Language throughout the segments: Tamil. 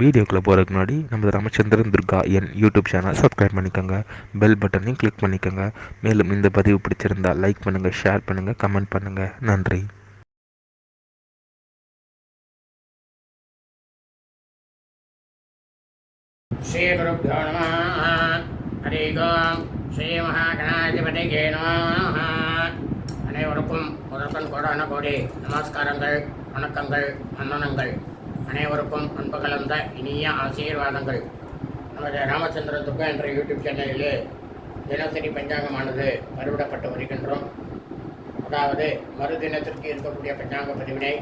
வீடியோக்குள்ளே போகிறதுக்கு முன்னாடி நம்ம ராமச்சந்திரன் துர்கா என் யூடியூப் சேனல் சப்ஸ்கிரைப் பண்ணிக்கோங்க. பெல் பட்டனையும் கிளிக் பண்ணிக்கோங்க. மேலும் இந்த பதிவு பிடிச்சிருந்தால் லைக் பண்ணுங்கள் ஷேர் பண்ணுங்கள் கமெண்ட் பண்ணுங்கள் நன்றி. அனைவருக்கும் கோடான கோடி. நமஸ்காரங்கள் வணக்கங்கள் வந்தனங்கள் அனைவருக்கும் அன்பு கலந்த இனிய ஆசீர்வாதங்கள். நமது ராமச்சந்திர துர்கா என்ற யூடியூப் சேனலிலே தினசரி பஞ்சாங்கமானது பதிவிடப்பட்டு வருகின்றோம். அதாவது மறுதினத்திற்கு இருக்கக்கூடிய பஞ்சாங்க பதிவினை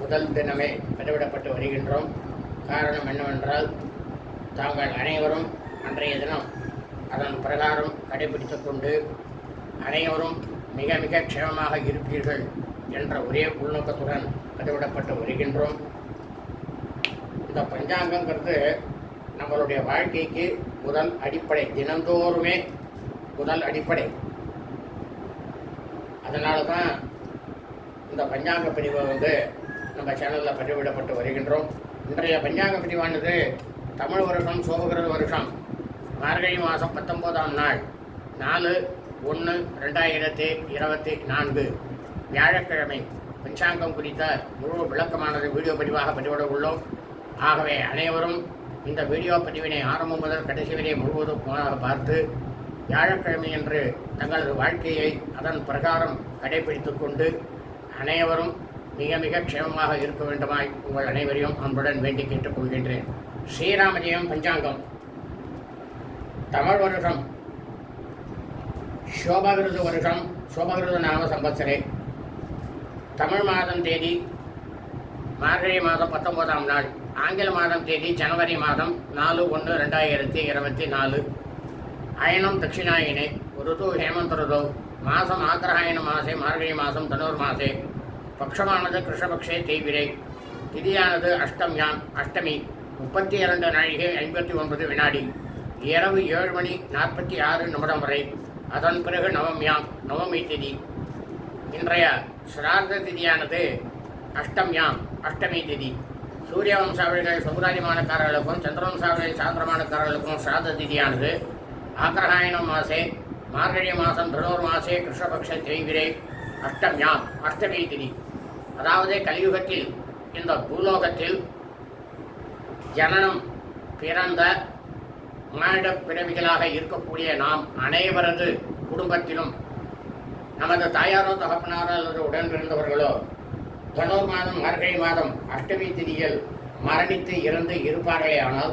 முதல் தினமே பதிவிடப்பட்டு வருகின்றோம். காரணம் என்னவென்றால் தாங்கள் அனைவரும் அன்றைய தினம் அதன் பிரகாரம் கடைபிடித்து கொண்டு அனைவரும் மிக மிக க்ஷேமமாக இருப்பீர்கள் என்ற ஒரே உள்நோக்கத்துடன் பதிவிடப்பட்டு வருகின்றோம். இந்த பஞ்சாங்கங்கிறது நம்மளுடைய வாழ்க்கைக்கு முதல் அடிப்படை. தினந்தோறுமே முதல் அடிப்படை. அதனால தான் இந்த பஞ்சாங்க பிரிவை வந்து நம்ம சேனலில் பதிவிடப்பட்டு வருகின்றோம். இன்றைய பஞ்சாங்க பிரிவானது தமிழ் வருஷம் சோபகிருத வருஷம். மார்கழி மாதம் பத்தொம்போதாம் நாள். நாலு ஒன்று ரெண்டாயிரத்தி இருபத்தி நான்கு. வியாழக்கிழமை பஞ்சாங்கம் குறித்த முழு விளக்கமானது வீடியோ பதிவாக பதிவிட உள்ளோம். ஆகவே அனைவரும் இந்த வீடியோ பதிவினை ஆரம்பம் முதல் கடைசி வரை முழுவதுமாக பார்த்து வியாழக்கிழமையன்று தங்களது வாழ்க்கையை அதன் பிரகாரம் கடைபிடித்து கொண்டு அனைவரும் மிக மிக க்ஷேமமாக இருக்க வேண்டுமாய் உங்கள் அனைவரையும் அன்புடன் வேண்டி கேட்டுக்கொள்கின்றேன் ஸ்ரீராமஜெயம் பஞ்சாங்கம். தமிழ் வருஷம். சோபகிருத வருஷம். சோபகிருத நாம சம்பத்சரே. தமிழ் மாதம் தேதி மார்கழி மாதம் பத்தொன்பதாம் நாள். ஆங்கில மாதம் தேதி ஜனவரி மாதம் நாலு ஒன்று ரெண்டாயிரத்தி இருபத்தி நாலு. அயனம் தட்சிணாயினே ருது ஹேமந்த ருதோ. மாதம் ஆக்கிரகாயண மாசே மார்கழி மாதம் தனூர் மாசே. பக்ஷமானது கிருஷ்ணபக்ஷே தேய்விரை திதியானது அஷ்டம்யாம் அஷ்டமி. முப்பத்தி இரண்டு நாழிகை ஐம்பத்தி ஒன்பது வினாடி. இரவு ஏழு மணி நாற்பத்தி ஆறு நிமிடம் வரை. அதன் பிறகு நவம்யாம் நவமி திதி. இன்றைய சிரார்த்த திதியானது அஷ்டம்யாம் அஷ்டமி திதி. சூரிய வம்சாவளிகள் சமுதாயமானக்காரர்களுக்கும் சந்திரவம்சாவளிகள் சாந்திரமானக்காரர்களுக்கும் சிராத திதியானது ஆக்கிரகாயணம் மாசே மார்கழி மாதம் தனுர் மாசே கிருஷ்ணபக்ஷ திரைவிரை அஷ்டமியாம் அஷ்டமி திதி. அதாவது கலியுகத்தில் இந்த பூலோகத்தில் ஜனனம் பிறந்த மானிட பிறவிகளாக இருக்கக்கூடிய நாம் அனைவரது குடும்பத்திலும் நமது தாயாரோ தகப்பனாரோ அல்லது உடன் பிறந்தவர்களோ தனுர் மாதம் மார்கழி மாதம் அஷ்டமி திதியில் மரணித்து இறந்து இருப்பார்களே ஆனால்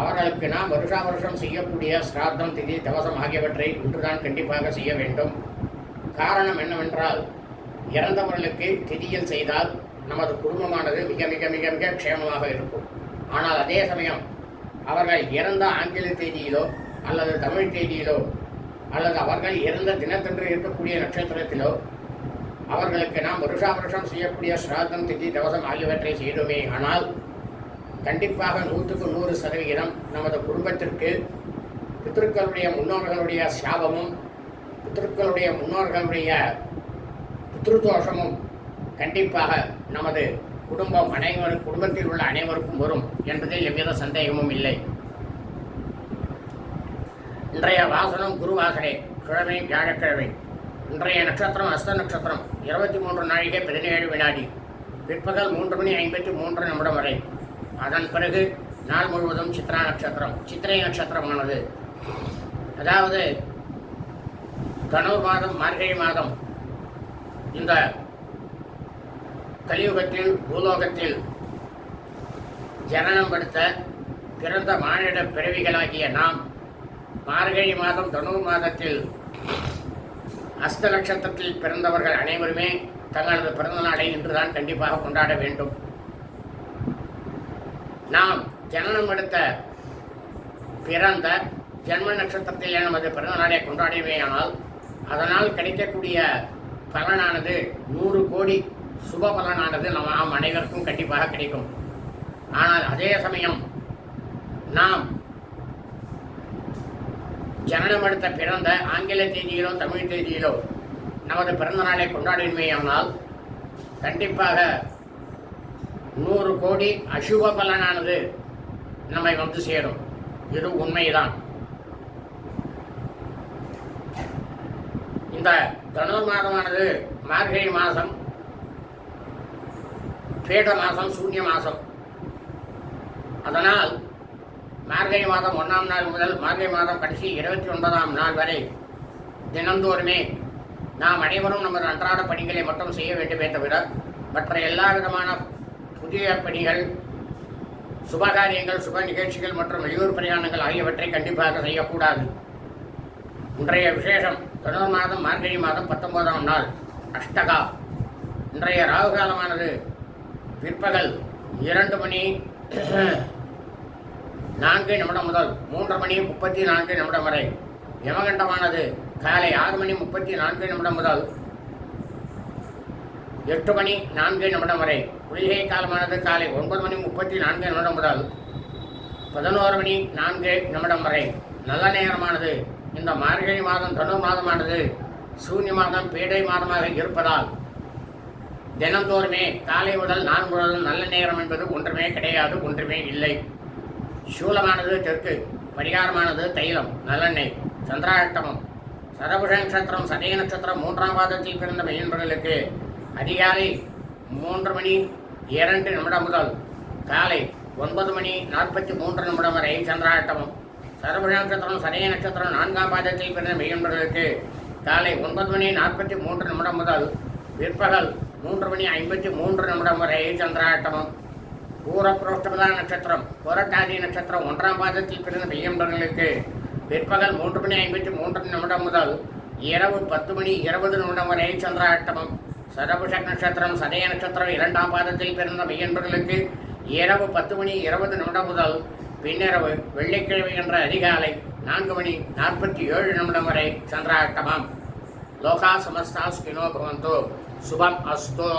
அவர்களுக்கு நாம் வருஷா வருஷம் செய்யக்கூடிய சிராத்தம் திதி தவசம் ஆகியவற்றை இன்றுதான் கண்டிப்பாக செய்ய வேண்டும். காரணம் என்னவென்றால் இறந்தவர்களுக்கு திதியில் செய்தால் நமது குடும்பமானது மிக மிக மிக மிக க்ஷேமமாக இருக்கும். ஆனால் அதே சமயம் அவர்கள் இறந்த ஆங்கில தேதியிலோ அல்லது தமிழ் தேதியிலோ அல்லது அவர்கள் இறந்த தினத்தன்று இருக்கக்கூடிய நட்சத்திரத்திலோ அவர்களுக்கு நாம் வருஷா வருஷம் செய்யக்கூடிய சிராதம் திதி தவசம் ஆகியவற்றை செய்தோமே ஆனால் கண்டிப்பாக நூற்றுக்கு நூறு சதவிகிதம் நமது குடும்பத்திற்கு பித்திருக்களுடைய முன்னோர்களுடைய சாபமும் பித்திருக்களுடைய முன்னோர்களுடைய பித்ருதோஷமும் கண்டிப்பாக நமது குடும்பம் அனைவரும் குடும்பத்தில் உள்ள அனைவருக்கும் வரும் என்பதில் எவ்வித சந்தேகமும் இல்லை. இன்றைய வாசனம் குரு கிழமை வியாழக்கிழமை. இன்றைய நட்சத்திரம் அஸ்த நட்சத்திரம். இருபத்தி மூன்று நாழிகை பதினேழு வினாடி. பிற்பகல் மூன்று மணி ஐம்பத்தி மூன்று நிமிடம் வரை. அதன் பிறகு நாள் முழுவதும் சித்ரா நட்சத்திரம். சித்திரை நட்சத்திரமானது. அதாவது தனு மாதம் மார்கழி மாதம். இந்த கலியுகத்தில் பூலோகத்தில் ஜனனம் படுத்த பிறந்த மானிட பிறவிகளாகிய நாம் மார்கழி மாதம் தனு மாதத்தில் அஸ்த நட்சத்திரத்தில் பிறந்தவர்கள் அனைவருமே தங்களது பிறந்த நாளை இன்றுதான் கண்டிப்பாக கொண்டாட வேண்டும். நாம் ஜனனம் எடுத்த பிறந்த ஜென்ம நட்சத்திரத்தில் நமது பிறந்த நாளை கொண்டாடுவேயானால் அதனால் கிடைக்கக்கூடிய பலனானது நூறு கோடி சுப பலனானது நம்ம நாம் அனைவருக்கும் கண்டிப்பாக கிடைக்கும். ஆனால் அதே சமயம் நாம் ஜனனமடுத்த பிறந்த ஆங்கில தேதியிலோ தமிழ் தேதியிலோ நமது பிறந்த நாளை கொண்டாடினமேயானால் கண்டிப்பாக நூறு கோடி அசுப பலனானது நம்மை வந்து சேரும். இது உண்மைதான். இந்த தனுர் மாதமானது மார்கழி மாதம் பேட மாதம் சூன்ய மாதம். அதனால் மார்கழி மாதம் ஒன்றாம் நாள் முதல் மார்கழி மாதம் கடைசி இருபத்தி ஒன்பதாம் நாள் வரை தினந்தோறுமே நாம் அனைவரும் நமது அன்றாட பணிகளை மட்டும் செய்ய வேண்டுமே தவிர மற்ற எல்லா விதமான புதிய பணிகள் சுபகாரியங்கள் சுப நிகழ்ச்சிகள் மற்றும் வெளியூர் பிரயாணங்கள் ஆகியவற்றை கண்டிப்பாக செய்யக்கூடாது. இன்றைய விசேஷம் தொடர் மாதம் மார்கழி மாதம் பத்தொன்பதாம் நாள் அஷ்டகா. இன்றைய ராகு காலமானது பிற்பகல் இரண்டு மணி நான்கு நிமிடம் முதல் மூன்று மணி முப்பத்தி நான்கு நிமிடம் வரை. யமகண்டமானது காலை ஆறு மணி முப்பத்தி நான்கு நிமிடம் முதல் எட்டு மணி நான்கு நிமிடம் வரை. குளிகை காலமானது காலை ஒன்பது மணி முப்பத்தி நான்கு நிமிடம் முதல் பதினோரு மணி நான்கு நிமிடம் வரை. நல்ல நேரமானது. இந்த மார்கழி மாதம் தனு மாதமானது சூன்ய மாதம் பீடை மாதமாக இருப்பதால் தினந்தோறுமே காலை முதல் நான் முழுவதும் நல்ல நேரம் என்பது ஒன்றுமே கிடையாது ஒன்றுமே இல்லை. சூலமானது தெற்கு பரிகாரமானது தைலம் நல்லெண்ணெய் சந்திராஷ்டமம். சரபுஷ நட்சத்திரம் சதய நட்சத்திரம் மூன்றாம் பாதத்தில் பிறந்த மையன்பர்களுக்கு அதிகாலை மூன்று மணி இரண்டு நிமிடம் முதல் காலை ஒன்பது மணி நாற்பத்தி மூன்று நிமிடம் வரை சந்திராஷ்டமம். சரபுஷ நட்சத்திரம் சதய நட்சத்திரம் நான்காம் பாதத்தில் பிறந்த மெய்யன்பர்களுக்கு காலை ஒன்பது மணி நாற்பத்தி மூன்று நிமிடம் முதல் பிற்பகல் மூன்று மணி ஐம்பத்தி மூன்று நிமிடம் வரை சந்திராட்டமம் பூரப்புரோஷ்டபதா நட்சத்திரம் புரட்டாதி நட்சத்திரம் ஒன்றாம் பாதத்தில் பிறந்த மெய்யன்பர்களுக்கு பிற்பகல் மூன்று மணி ஐம்பத்தி மூன்று நிமிடம் முதல் இரவு பத்து மணி இருபது நிமிடம் வரை சந்திராட்டமம் சரபுஷ நட்சத்திரம் சதய நட்சத்திரம் இரண்டாம் பாதத்தில் பிறந்த மெய்யன்பர்களுக்கு இரவு பத்து மணி இருபது நிமிடம் முதல் பின்னிரவு வெள்ளிக்கிழமை என்ற அதிகாலை நான்கு மணி நாற்பத்தி ஏழு நிமிடம் வரை சந்திராட்டமம் லோகா சமஸ்தா ஸ்கினோ பவந்தோ. சுபம் அஸ்தோ.